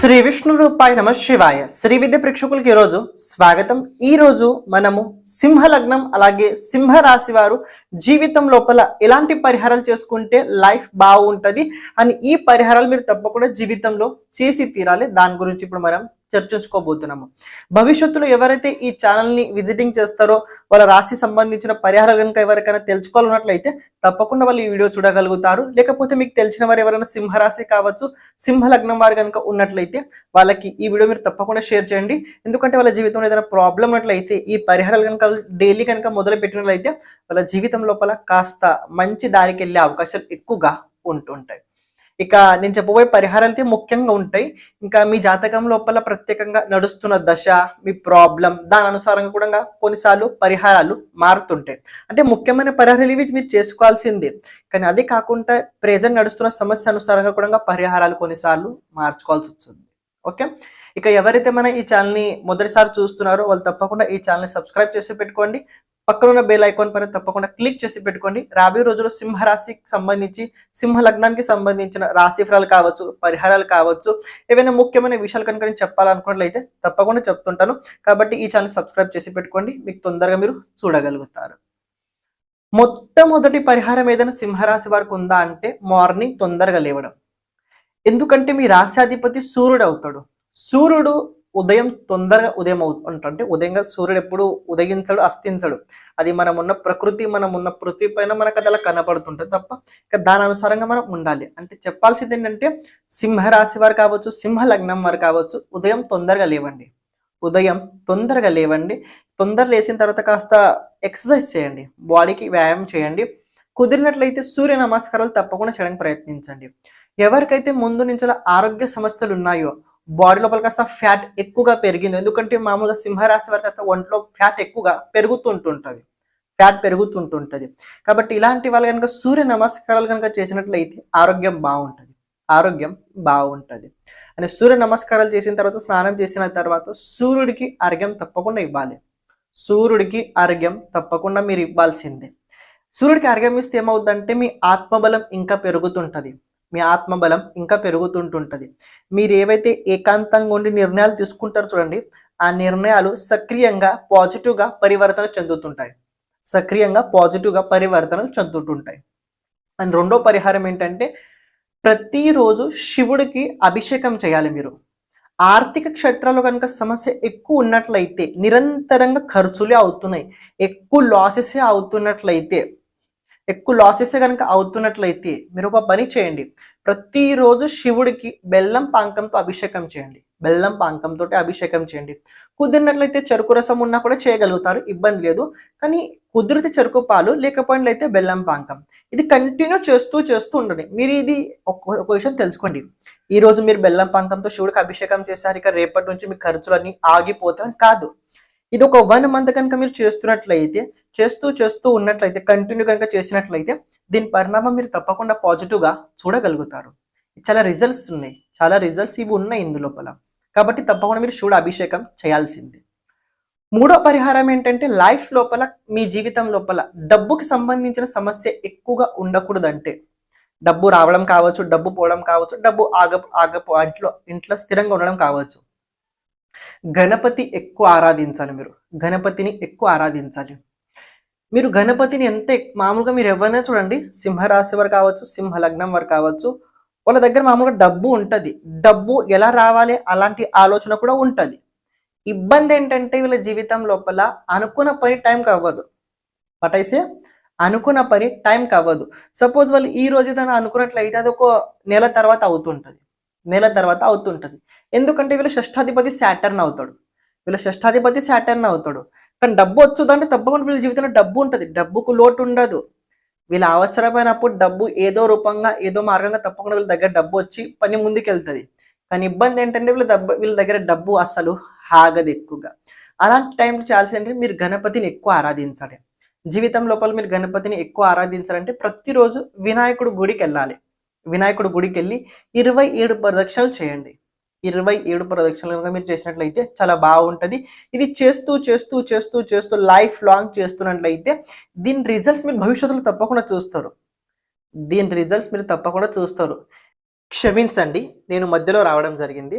శ్రీ విష్ణు రూపాయ నమ శివాయ. శ్రీ విద్య ప్రేక్షకులకి ఈరోజు స్వాగతం. ఈ రోజు మనము సింహ లగ్నం అలాగే సింహ రాశి వారు జీవితం లోపల ఎలాంటి పరిహారాలు చేసుకుంటే లైఫ్ బాగుంటుంది అని ఈ పరిహారాలు మీరు తప్పకుండా జీవితంలో చేసి తీరాలి. దాని గురించి ఇప్పుడు మనం చర్చించుకోబోతున్నాము. భవిష్యత్తులో ఎవరైతే ఈ ఛానల్ని విజిటింగ్ చేస్తారో వాళ్ళ రాశి సంబంధించిన పరిహారాలు కనుక ఎవరికైనా తెలుసుకోవాలన్నట్లయితే తప్పకుండా వాళ్ళు ఈ వీడియో చూడగలుగుతారు. లేకపోతే మీకు తెలిసిన వారు ఎవరైనా సింహరాశి కావచ్చు సింహ లగ్నం వారు కనుక ఉన్నట్లయితే వాళ్ళకి ఈ వీడియో మీరు తప్పకుండా షేర్ చేయండి. ఎందుకంటే వాళ్ళ జీవితంలో ఏదైనా ప్రాబ్లం ఉన్నట్లయితే ఈ పరిహారాలు కనుక డైలీ కనుక మొదలు పెట్టినట్లయితే వాళ్ళ జీవితం లోపల కాస్త మంచి దారికి వెళ్ళే అవకాశాలు ఎక్కువగా ఉంటుంటాయి. ఇక నేను చెప్పబోయే పరిహారాలు అయితే ముఖ్యంగా ఉంటాయి. ఇంకా మీ జాతకం లోపల ప్రత్యేకంగా నడుస్తున్న దశ మీ ప్రాబ్లం దాని అనుసారంగా కూడా కొన్నిసార్లు పరిహారాలు మారుతుంటాయి. అంటే ముఖ్యమైన పరిహారాలు ఇవి మీరు చేసుకోవాల్సిందే. కానీ అదే కాకుండా ప్రెజెంట్ నడుస్తున్న సమస్య అనుసారంగా కూడా పరిహారాలు కొన్నిసార్లు మార్చుకోవాల్సి వస్తుంది. ఓకే? ఇక ఎవరైతే మన ఈ ఛానల్ని మొదటిసారి చూస్తున్నారో వాళ్ళు తప్పకుండా ఈ ఛానల్ని సబ్స్క్రైబ్ చేసి పెట్టుకోండి. పక్కన ఉన్న బెల్ ఐకాన్ పైన తప్పకుండా క్లిక్ చేసి పెట్టుకోండి. రాబోయే రోజుల్లో సింహరాశికి సంబంధించి సింహ లగ్నానికి సంబంధించిన రాశి ఫలాలు కావచ్చు పరిహారాలు కావచ్చు ఏవైనా ముఖ్యమైన విషయాలు కనుక నేను చెప్పాలనుకున్నట్లయితే తప్పకుండా చెప్తుంటాను. కాబట్టి ఈ ఛానల్ సబ్స్క్రైబ్ చేసి పెట్టుకోండి. మీకు తొందరగా మీరు చూడగలుగుతారు. మొట్టమొదటి పరిహారం ఏదైనా సింహరాశి వారికి ఉందా అంటే మార్నింగ్ తొందరగా లేవడం. ఎందుకంటే మీ రాశ్యాధిపతి సూర్యుడు అవుతాడు. సూర్యుడు ఉదయం తొందరగా ఉదయం అవుతుంట అంటే ఉదయంగా సూర్యుడు ఎప్పుడు ఉదయించడు అస్తించడు. అది మనం ఉన్న ప్రకృతి మనం ఉన్న పృథ్వీ పైన మనకు అది అలా కనపడుతుంటుంది తప్ప ఇంకా దాని అనుసారంగా మనం ఉండాలి. అంటే చెప్పాల్సింది ఏంటంటే సింహరాశి వారు కావచ్చు సింహ లగ్నం వారు కావచ్చు ఉదయం తొందరగా లేవండి. ఉదయం తొందరగా లేవండి. తొందర లేచిన తర్వాత కాస్త ఎక్సర్సైజ్ చేయండి. బాడీకి వ్యాయామం చేయండి. కుదిరినట్లయితే సూర్య నమస్కారాలు తప్పకుండా చేయడానికి ప్రయత్నించండి. ఎవరికైతే ముందు నుంచి ఆరోగ్య సమస్యలు ఉన్నాయో బాడీ లోపల కాస్త ఫ్యాట్ ఎక్కువగా పెరిగింది. ఎందుకంటే మామూలుగా సింహరాశి వారు కాస్త ఒంట్లో ఫ్యాట్ ఎక్కువగా పెరుగుతుంటుంటుంది. ఫ్యాట్ పెరుగుతుంటుంటుంది. కాబట్టి ఇలాంటి వాళ్ళు కనుక సూర్య నమస్కారాలు కనుక చేసినట్లయితే ఆరోగ్యం బాగుంటుంది. ఆరోగ్యం బాగుంటుంది. అని సూర్య నమస్కారాలు చేసిన తర్వాత స్నానం చేసిన తర్వాత సూర్యుడికి అర్ఘ్యం తప్పకుండా ఇవ్వాలి. సూర్యుడికి అర్ఘ్యం తప్పకుండా మీరు ఇవ్వాల్సిందే. సూర్యుడికి అర్ఘ్యం ఇస్తే ఏమవుతుందంటే మీ ఆత్మబలం ఇంకా పెరుగుతుంటుంది. మీ ఆత్మబలం ఇంకా పెరుగుతుంటుంటుంది. మీరు ఏవైతే ఏకాంతంగా ఉండి నిర్ణయాలు తీసుకుంటారో చూడండి ఆ నిర్ణయాలు సక్రియంగా పాజిటివ్గా పరివర్తన చెందుతుంటాయి. సక్రియంగా పాజిటివ్గా పరివర్తనలు చెందుతుంటాయి. అండ్ రెండో పరిహారం ఏంటంటే ప్రతిరోజు శివుడికి అభిషేకం చేయాలి మీరు. ఆర్థిక క్షేత్రంలో కనుక సమస్య ఎక్కువ ఉన్నట్లయితే నిరంతరంగా ఖర్చులే అవుతున్నాయి. ఎక్కువ లాసెసే అవుతున్నట్లయితే ఎక్కువ లాసెస్ కనుక అవుతున్నట్లయితే మీరు ఒక పని చేయండి. ప్రతిరోజు శివుడికి బెల్లం పాంకంతో అభిషేకం చేయండి. బెల్లం పాంకంతో అభిషేకం చేయండి. కుదిరినట్లయితే చెరుకు రసం ఉన్నా కూడా చేయగలుగుతారు ఇబ్బంది లేదు. కానీ కుదిరితే చెరుకు పాలు లేకపోయినట్లయితే బెల్లం పాంకం. ఇది కంటిన్యూ చేస్తూ చేస్తూ ఉండండి. మీరు ఇది ఒక విషయం తెలుసుకోండి. ఈ రోజు మీరు బెల్లం పాంకంతో శివుడికి అభిషేకం చేశారు ఇక రేపటి నుంచి మీ ఖర్చులన్నీ ఆగిపోతాయి. కాదు. ఇది ఒక వన్ మంత్ కనుక మీరు చేస్తున్నట్లయితే చేస్తూ చేస్తూ ఉన్నట్లయితే కంటిన్యూ కనుక చేసినట్లయితే దీని పరిణామం మీరు తప్పకుండా పాజిటివ్గా చూడగలుగుతారు. చాలా రిజల్ట్స్ ఉన్నాయి. చాలా రిజల్ట్స్ ఇవి ఉన్నాయి ఇందులోపల కాబట్టి తప్పకుండా మీరు శివుడు అభిషేకం చేయాల్సింది. మూడో పరిహారం ఏంటంటే లైఫ్ లోపల మీ జీవితం లోపల డబ్బుకి సంబంధించిన సమస్య ఎక్కువగా ఉండకూడదంటే. డబ్బు రావడం కావచ్చు డబ్బు పోవడం కావచ్చు డబ్బు ఆగ ఆగపో ఇంట్లో ఇంట్లో స్థిరంగా ఉండడం కావచ్చు. గణపతి ఎక్కువ ఆరాధించాలి మీరు. గణపతిని ఎక్కువ ఆరాధించాలి. మీరు గణపతిని ఎంత మామూలుగా మీరు ఎవరైనా చూడండి సింహరాశి వారు కావచ్చు సింహ లగ్నం వారు కావచ్చు వాళ్ళ దగ్గర మామూలుగా డబ్బు ఉంటుంది. డబ్బు ఎలా రావాలి అలాంటి ఆలోచన కూడా ఉంటుంది. ఇబ్బంది ఏంటంటే వీళ్ళ జీవితం లోపల అనుకున్న పని టైం అవ్వదు. పటైసే అనుకున్న పని టైంకి అవ్వదు. సపోజ్ వాళ్ళు ఈ రోజు ఏదైనా అనుకున్నట్లయితే అది ఒక నెల తర్వాత అవుతుంటుంది. నెల తర్వాత అవుతుంటుంది. ఎందుకంటే వీళ్ళ షష్టాధిపతి శాటర్న్ అవుతాడు. వీళ్ళ షష్టాధిపతి శాటర్న్ అవుతాడు. కానీ డబ్బు వచ్చుదంటే తప్పకుండా వీళ్ళ జీవితంలో డబ్బు ఉంటుంది. డబ్బుకు లోటు ఉండదు. వీళ్ళ అవసరమైనప్పుడు డబ్బు ఏదో రూపంగా ఏదో మార్గంగా తప్పకుండా వీళ్ళ దగ్గర డబ్బు వచ్చి పని ముందుకెళ్తుంది. కానీ ఇబ్బంది ఏంటంటే వీళ్ళ డబ్బు వీళ్ళ దగ్గర డబ్బు అసలు ఆగదు ఎక్కువగా. అలాంటి టైంలో చేయాల్సింది ఏంటంటే మీరు గణపతిని ఎక్కువ ఆరాధించాలి. జీవితం లోపల మీరు గణపతిని ఎక్కువ ఆరాధించాలంటే ప్రతిరోజు వినాయకుడు గుడికి వెళ్ళాలి వినాయకుడు గుడికి వెళ్ళి ఇరవై ఏడు ప్రదక్షిణలు చేయండి. ఇరవై ఏడు ప్రదక్షిణలు కనుక మీరు చేసినట్లయితే చాలా బాగుంటుంది. ఇది చేస్తూ చేస్తూ చేస్తూ చేస్తూ లైఫ్ లాంగ్ చేస్తున్నట్లయితే దీని రిజల్ట్స్ మీరు భవిష్యత్తులో తప్పకుండా చూస్తారు. దీని రిజల్ట్స్ మీరు తప్పకుండా చూస్తారు. క్షమించండి నేను మధ్యలో రావడం జరిగింది.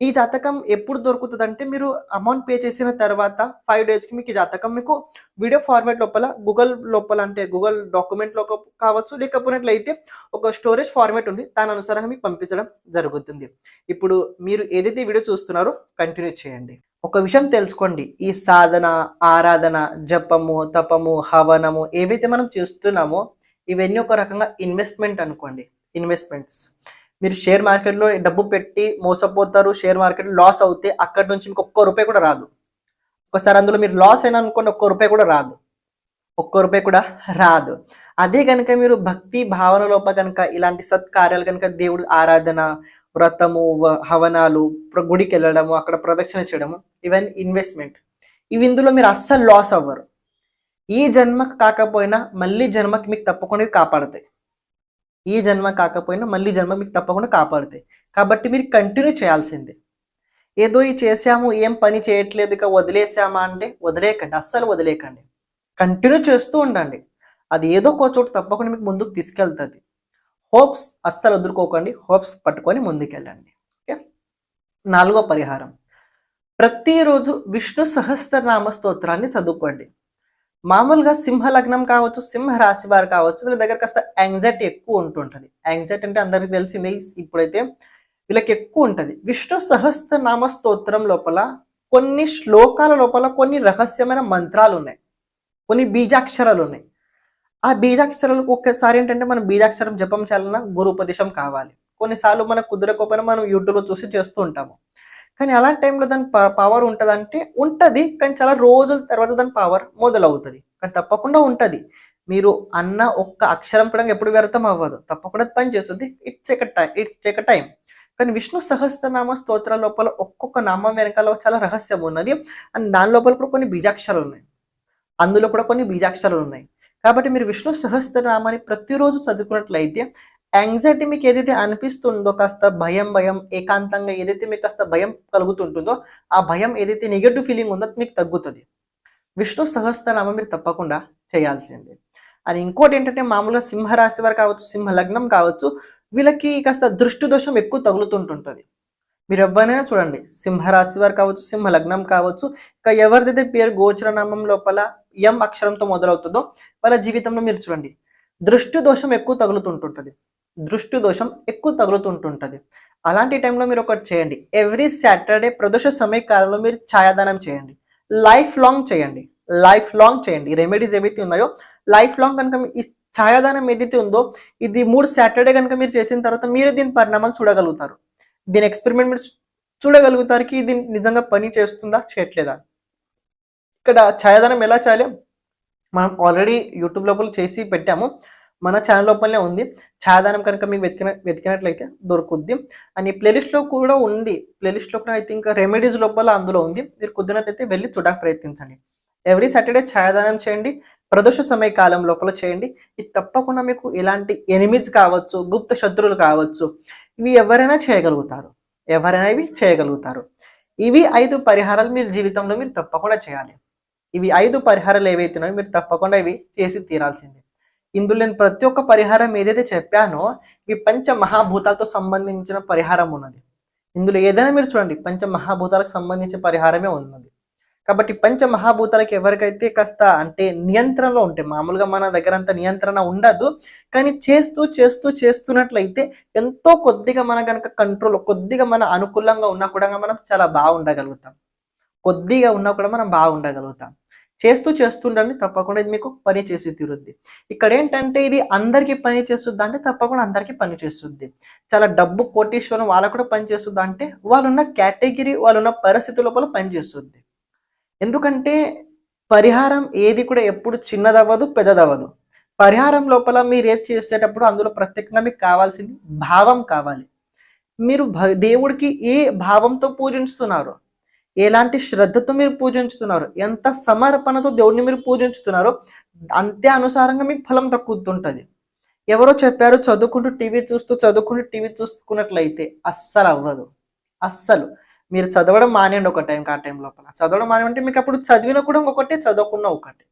ఈ జాతకం ఎప్పుడు దొరుకుతుంది అంటే మీరు అమౌంట్ పే చేసిన తర్వాత ఫైవ్ డేస్కి మీకు ఈ జాతకం మీకు వీడియో ఫార్మాట్ లోపల గూగుల్ లోపల అంటే గూగుల్ డాక్యుమెంట్లో కావచ్చు లేకపోయినట్లయితే ఒక స్టోరేజ్ ఫార్మాట్ ఉంది. దాని అనుసారంగా మీకు పంపించడం జరుగుతుంది. ఇప్పుడు మీరు ఏదైతే వీడియో చూస్తున్నారో కంటిన్యూ చేయండి. ఒక విషయం తెలుసుకోండి. ఈ సాధన ఆరాధన జపము తపము హవనము ఏవైతే మనం చేస్తున్నామో ఇవన్నీ ఒక రకంగా ఇన్వెస్ట్మెంట్ అనుకోండి. ఇన్వెస్ట్మెంట్స్ మీరు షేర్ మార్కెట్లో డబ్బు పెట్టి మోసపోతారు షేర్ మార్కెట్ లాస్ అవుతే అక్కడి నుంచి మీకు ఒక్క రూపాయి కూడా రాదు. ఒకసారి అందులో మీరు లాస్ అయినా అనుకోండి ఒక్క రూపాయి కూడా రాదు. ఒక్క రూపాయి కూడా రాదు. అదే కనుక మీరు భక్తి భావన లోప కనుక ఇలాంటి సత్కార్యాలు కనుక దేవుడు ఆరాధన వ్రతము వ- హవనాలు ప్ర- గుడికి వెళ్ళడము అక్కడ ప్రదక్షిణ చేయడము ఈవెన్ ఇన్వెస్ట్మెంట్ ఇవి ఇందులో మీరు అస్సలు లాస్ అవ్వరు. ఈ జన్మకు కాకపోయినా మళ్ళీ జన్మకి మీకు తప్పకుండా కాపాడతాయి. ఈ జన్మ కాకపోయినా మళ్ళీ జన్మ మీకు తప్పకుండా కాపాడుతాయి. కాబట్టి మీరు కంటిన్యూ చేయాల్సిందే. ఏదో ఈ చేసాము ఏం పని చేయట్లేదు ఇక వదిలేసామా అంటే వదిలేయకండి అస్సలు వదిలేయకండి. కంటిన్యూ చేస్తూ ఉండండి. అది ఏదో ఒక చోటు తప్పకుండా మీకు ముందుకు తీసుకెళ్తుంది. హోప్స్ అస్సలు వదులుకోకండి హోప్స్ పట్టుకొని ముందుకెళ్ళండి. ఓకే నాలుగో పరిహారం. ప్రతిరోజు విష్ణు సహస్రనామ స్తోత్రాన్ని చదువుకోండి. మామూలుగా సింహ లగ్నం కావచ్చు సింహ రాశి వారు కావచ్చు వీళ్ళ దగ్గర కాస్త యాంగ్జైటీ ఎక్కువ ఉంటుంటుంది. యాంగ్జైటీ అంటే అందరికీ తెలిసింది ఇప్పుడైతే వీళ్ళకి ఎక్కువ ఉంటుంది. విష్ణు సహస్రనామ స్తోత్రం లోపల కొన్ని శ్లోకాల లోపల కొన్ని రహస్యమైన మంత్రాలు ఉన్నాయి. కొన్ని బీజాక్షరాలు ఉన్నాయి. ఆ బీజాక్షరాలు ఒక్కసారి ఏంటంటే మనం బీజాక్షరం జపం చేయాలన్నా గురు ఉపదేశం కావాలి. కొన్నిసార్లు మనకు కుదరకపోయినా మనం యూట్యూబ్లో చూసి చేస్తూ ఉంటాము. కానీ అలాంటి టైంలో దాని పవర్ ఉంటుందంటే ఉంటుంది కానీ చాలా రోజుల తర్వాత దాని పవర్ మొదలవుతుంది. కానీ తప్పకుండా ఉంటుంది. మీరు అన్న ఒక్క అక్షరం కూడా ఎప్పుడు వ్యర్థం అవ్వదు. తప్పకుండా పని చేస్తుంది. ఇట్స్ ఎక టైం ఇట్స్ టేక్ టైం కానీ విష్ణు సహస్రనామ స్తోత్ర లోపల ఒక్కొక్క నామం వెనకాల చాలా రహస్యం ఉన్నది. అండ్ దాని లోపల కూడా కొన్ని బీజాక్షరాలు ఉన్నాయి. అందులో కూడా కొన్ని బీజాక్షరాలు ఉన్నాయి. కాబట్టి మీరు విష్ణు సహస్రనామాన్ని ప్రతిరోజు చదువుకున్నట్లయితే యాంగ్జైటీ మీకు ఏదైతే అనిపిస్తుందో కాస్త భయం భయం ఏకాంతంగా ఏదైతే మీకు కాస్త భయం కలుగుతుంటుందో ఆ భయం ఏదైతే నెగటివ్ ఫీలింగ్ ఉందో మీకు తగ్గుతుంది. విష్ణు సహస్రనామం మీరు తప్పకుండా చేయాల్సిందే. అని ఇంకోటి ఏంటంటే మామూలుగా సింహరాశి వారు కావచ్చు సింహ లగ్నం కావచ్చు వీళ్ళకి కాస్త దృష్టి దోషం ఎక్కువ తగులుతుంటుంటుంది. మీరు ఎవరైనా చూడండి సింహరాశి వారు కావచ్చు సింహ లగ్నం కావచ్చు ఇంకా ఎవరిదైతే పేరు గోచర నామం లోపల ఎం అక్షరంతో మొదలవుతుందో వాళ్ళ జీవితంలో మీరు చూడండి దృష్టి దోషం ఎక్కువ తగులుతుంటుంటుంది. దృష్టి దోషం ఎక్కువ తగులుతుంటుంటుంది. అలాంటి టైంలో మీరు ఒకటి చేయండి. ఎవ్రీ సాటర్డే ప్రదోష సమయ కాలంలో మీరు ఛాయాదానం చేయండి. లైఫ్ లాంగ్ చేయండి. లైఫ్ లాంగ్ చేయండి. రెమెడీస్ ఏవైతే ఉన్నాయో లైఫ్ లాంగ్ కనుక మీ- ఈ ఛాయాదానం ఏదైతే ఉందో ఇది మూడు సాటర్డే కనుక మీరు చేసిన తర్వాత మీరే దీని పరిణామాలు చూడగలుగుతారు. దీని ఎక్స్పెరిమెంట్ మీరు చూడగలుగుతారు కి ఇది నిజంగా పని చేస్తుందా చేయట్లేదా? ఇక్కడ ఛాయాదానం ఎలా చేయాలి? మనం ఆల్రెడీ యూట్యూబ్ లోపల చేసి పెట్టాము. మన ఛానల్ లోపలనే ఉంది. ఛాయాదానం కనుక మీకు వెతికిన వెతికినట్లయితే దొరుకుద్ది. అని ప్లేలిస్ట్లో కూడా ఉంది. ప్లేలిస్ట్లో కూడా ఐ థింక్ రెమెడీస్ లోపల అందులో ఉంది. మీరు కుదిరినట్లయితే వెళ్ళి చూడడానికి ప్రయత్నించండి. ఎవ్రీ సాటర్డే ఛాయాదానం చేయండి. ప్రదోష సమయ కాలం లోపల చేయండి. ఇది తప్పకుండా మీకు ఎలాంటి ఎనిమిస్ కావచ్చు గుప్త శత్రువులు కావచ్చు ఇవి ఎవరైనా చేయగలుగుతారు. ఎవరైనా ఇవి చేయగలుగుతారు. ఇవి ఐదు పరిహారాలు మీరు జీవితంలో మీరు తప్పకుండా చేయాలి. ఇవి ఐదు పరిహారాలు ఏవైతే ఉన్నాయో మీరు తప్పకుండా ఇవి చేసి తీరాల్సిందే. ఇందులో నేను ప్రతి ఒక్క పరిహారం ఏదైతే చెప్పానో ఈ పంచ మహాభూతాలతో సంబంధించిన పరిహారం ఉన్నది. ఇందులో ఏదైనా మీరు చూడండి పంచ మహాభూతాలకు సంబంధించిన పరిహారమే ఉన్నది. కాబట్టి పంచ మహాభూతాలకు ఎవరికైతే కాస్త అంటే నియంత్రణలో ఉంటాయి మామూలుగా మన దగ్గర అంత నియంత్రణ ఉండదు కానీ చేస్తూ చేస్తూ చేస్తున్నట్లయితే ఎంతో కొద్దిగా మన కనుక కంట్రోల్ కొద్దిగా మన అనుకూలంగా ఉన్నా కూడా మనం చాలా బాగుండగలుగుతాం. కొద్దిగా ఉన్నా కూడా మనం బాగుండగలుగుతాం. చేస్తూ చేస్తుండండి తప్పకుండా ఇది మీకు పని చేసి తీరుద్ది. ఇక్కడ ఏంటంటే ఇది అందరికీ పని చేస్తుంది అంటే తప్పకుండా అందరికీ పని చేస్తుంది. చాలా డబ్బు కోటీశ్వరం వాళ్ళకు కూడా పని చేస్తుంది అంటే వాళ్ళున్న కేటగిరీ వాళ్ళున్న పరిస్థితి లోపల పని చేస్తుంది. ఎందుకంటే పరిహారం ఏది కూడా ఎప్పుడు చిన్నదవ్వదు పెద్దదవ్వదు. పరిహారం లోపల మీరు ఏది చేసేటప్పుడు అందులో ప్రత్యేకంగా మీకు కావాల్సింది భావం కావాలి. మీరు భ- దేవుడికి ఏ భావంతో పూజిస్తున్నారు? ఎలాంటి శ్రద్ధతో మీరు పూజించుతున్నారు? ఎంత సమర్పణతో దేవుడిని మీరు పూజించుతున్నారో అంతే అనుసారంగా మీకు ఫలం తక్కుతుంటుంది ఎవరో చెప్పారు చదువుకుంటూ టీవీ చూస్తూ చదువుకుంటూ టీవీ చూసుకున్నట్లయితే అస్సలు అవ్వదు. అస్సలు. మీరు చదవడం మానేయండి ఒక టైంకి ఆ టైం లోపల. చదవడం మానేయంటే మీకు అప్పుడు చదివిన కూడా ఒకటే చదవకుండా ఒకటి.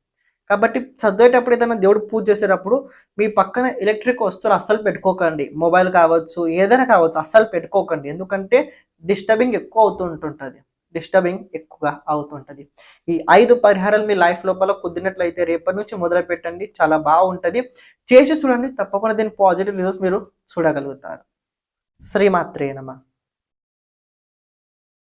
కాబట్టి చదివేటప్పుడు ఏదైనా దేవుడు పూజ చేసేటప్పుడు మీ పక్కన ఎలక్ట్రిక్ వస్తువులు అస్సలు పెట్టుకోకండి. మొబైల్ కావచ్చు ఏదైనా కావచ్చు అస్సలు పెట్టుకోకండి. ఎందుకంటే డిస్టర్బింగ్ ఎక్కువ అవుతుంటుంటుంది. డిస్టర్బింగ్ ఎక్కువగా అవుతుంటది. ఈ ఐదు పరిహారాలు మీ లైఫ్ లోపల కుదిరినట్లయితే రేపటి నుంచి మొదలు పెట్టండి చాలా బాగుంటుంది. చేసి చూడండి. తప్పకుండా దీని పాజిటివ్ రిజల్ట్స్ మీరు చూడగలుగుతారు. శ్రీమాత్రే నమ.